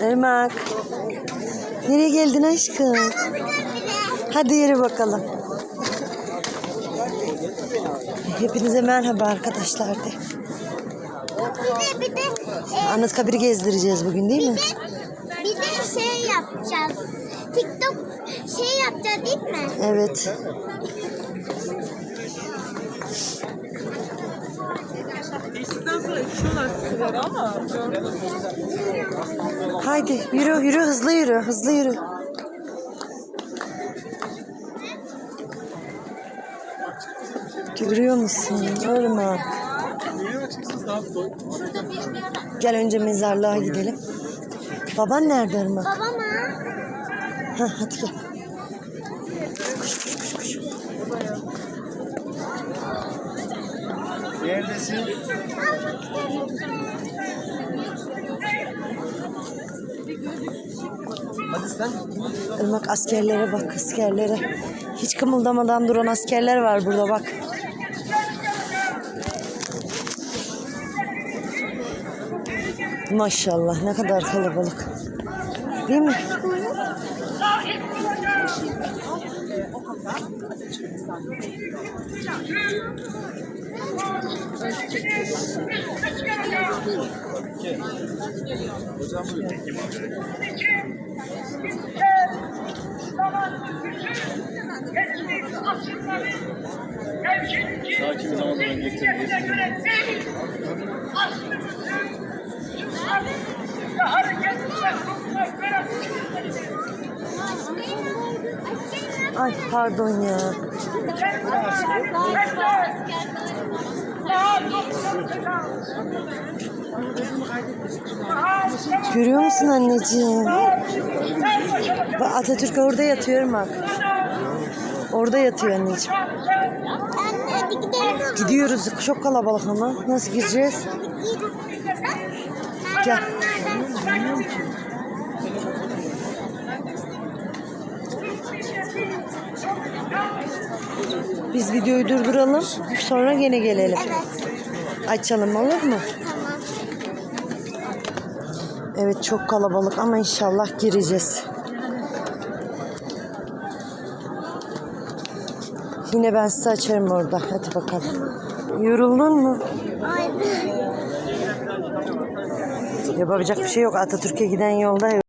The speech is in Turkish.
Irmak. Nereye geldin aşkım? Hadi yürü bakalım. Hepinize merhaba arkadaşlar de. Bir de bir de Anıtkabir'i gezdireceğiz bugün değil mi? bir de şey yapacağız. TikTok şey yapacağız değil mi? Evet. Geçtikten sonra içiyorlar sigara ama Haydi yürü yürü hızlı yürü hızlı yürü. Görüyor musun Irmak? Gel önce mezarlığa gidelim. Baban nerede Irmak? Babama Ha, hadi gel. Koş koş koş koş. Neredesin? Hadi askerlere bak askerlere. Hiç kımıldamadan duran askerler var burada bak. Maşallah ne kadar kalabalık. Değil mi? Sakin zamanla getirdim. Ay pardon ya. Görüyor musun anneciğim? Bak Atatürk orada yatıyor bak. Orada yatıyor anneciğim. Gidiyoruz. Çok kalabalık ama. Nasıl gireceğiz? Gel. Biz videoyu durduralım. Sonra gene gelelim. Evet. Açalım olur mu? Tamam. Evet çok kalabalık ama inşallah gireceğiz. Yine ben size açarım orada. Hadi bakalım. Yoruldun mu? Aynen. Yapabilecek bir şey yok. Atatürk'e giden yolda